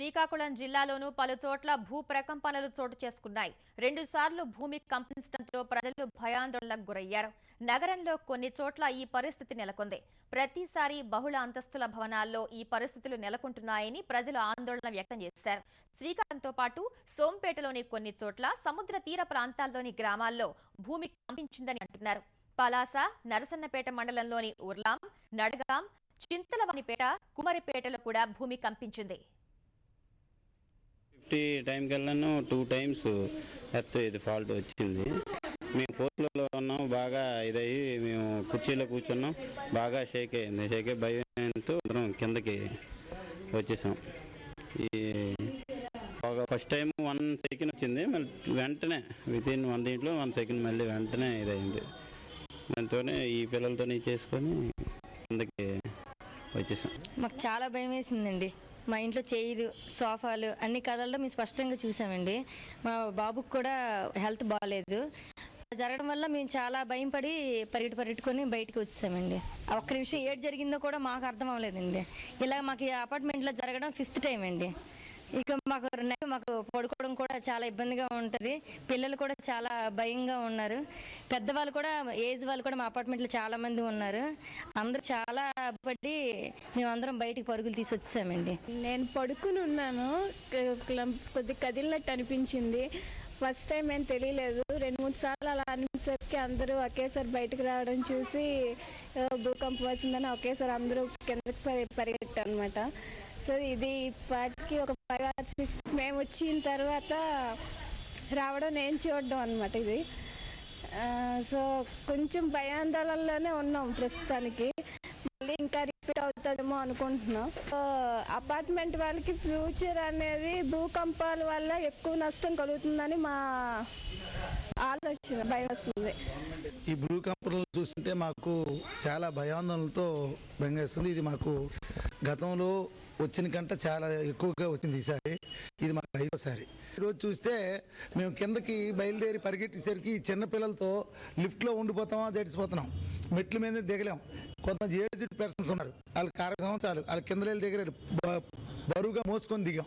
శ్రీకాకుళం జిల్లాలోనూ పలు చోట్ల భూ ప్రకంపనలు చోటు చేసుకున్నాయి. రెండుసార్లు భూమి కంపించడంతో ప్రజలు భయాందోళనకు గురయ్యారు. నగరంలో కొన్ని చోట్ల ఈ పరిస్థితి నెలకొంది. ప్రతిసారి బహుళ అంతస్తుల భవనాల్లో ఈ పరిస్థితులు నెలకొంటున్నాయని ప్రజలు ఆందోళన వ్యక్తం చేశారు. శ్రీకాకుళంతో పాటు సోంపేటలోని కొన్ని చోట్ల సముద్ర తీర ప్రాంతాల్లోని గ్రామాల్లో భూమి కంపించిందని అంటున్నారు. పలాస నరసన్నపేట మండలంలోని ఉర్లాం నడగాం చింతలవానిపేట కుమరిపేటలో కూడా భూమి కంపించింది. ఫిఫ్టీ టైంకి వెళ్ళాను టూ టైమ్స్ ఎర్త్ ఇది ఫాల్ట్ వచ్చింది. మేము కోర్టులలో ఉన్నాం బాగా ఇదయ్యి మేము కుర్చీలో కూర్చున్నాం బాగా షేక్ అయింది. షేక్ అయ్యి భయంతో అందరం కిందకి వచ్చేసాం. ఈ ఒక ఫస్ట్ టైం వన్ సెకండ్ వచ్చింది మళ్ళీ వెంటనే వితిన్ వన్ దీంట్లో వన్ సెకండ్ మళ్ళీ వెంటనే ఇదైంది దాంతోనే ఈ పిల్లలతోనే చేసుకొని కిందకి వచ్చేసాం. మాకు చాలా భయం వేసిందండి. మా ఇంట్లో చైర్ సోఫాలు అన్ని కథల్లో మేము స్పష్టంగా చూసామండి. మా బాబుకి కూడా హెల్త్ బాగాలేదు జరగడం వల్ల మేము చాలా భయం పడి పరిగెట్టు పరిగెట్టుకొని బయటకు వచ్చేసామండి ఒక్క నిమిషం ఏడు జరిగిందో కూడా మాకు అర్థం అవ్వలేదండి. ఇలా మాకు ఈ అపార్ట్మెంట్లో జరగడం ఫిఫ్త్ టైం అండి. ఇక మాకు నైట్ మాకు పడుకోవడం కూడా చాలా ఇబ్బందిగా ఉంటుంది. పిల్లలు కూడా చాలా భయంగా ఉన్నారు. పెద్దవాళ్ళు కూడా ఏజ్ వాళ్ళు కూడా మా అపార్ట్మెంట్లో చాలా మంది ఉన్నారు. అందరూ చాలా పడి మేమందరం బయటికి పరుగులు తీసి వచ్చేసామండి. నేను పడుకుని ఉన్నాను. కొద్ది కదిలినట్టు అనిపించింది. ఫస్ట్ టైం ఏం తెలియలేదు. రెండు మూడు సార్లు అలా అనిపించేసరికి అందరూ ఒకేసారి బయటకు రావడం చూసి భూకంపం వచ్చిందని ఒకేసారి అందరూ కిందకి పరి పరిగెట్టారు అనమాట సో ఇది పాటికి ఒక ఫైవ్ ఆర్ సిక్స్ మేము వచ్చిన తర్వాత రావడం నేను చూడడం అనమాట ఇది. సో కొంచెం భయాందోళనలోనే ఉన్నాం ప్రస్తుతానికి. మళ్ళీ ఇంకా రిపీట్ అవుతుందేమో అనుకుంటున్నాం. సో, అపార్ట్మెంట్ వాళ్ళకి ఫ్యూచర్ అనేది భూకంపాల వల్ల ఎక్కువ నష్టం కలుగుతుందని మా ఆలోచన భయం వస్తుంది. ఈ భూకంపనలు చూస్తుంటే మాకు చాలా భయాందోళనతో భయం ఇది మాకు గతంలో వచ్చిన కంటే చాలా ఎక్కువగా వచ్చింది ఈసారి. ఇది మాకు ఐదోసారి ఈరోజు చూస్తే మేము కిందకి బయలుదేరి పరిగెట్టేసరికి ఈ చిన్న పిల్లలతో లిఫ్ట్లో ఉండిపోతామా జడిసిపోతున్నాం. మెట్ల మీద దిగలేం. కొంతమంది ఏజ్డ్ పర్సన్స్ ఉన్నారు. వాళ్ళకి అరవై సంవత్సరాలు వాళ్ళ కింద వెళ్ళి బ- బరువుగా మోసుకొని దిగాం.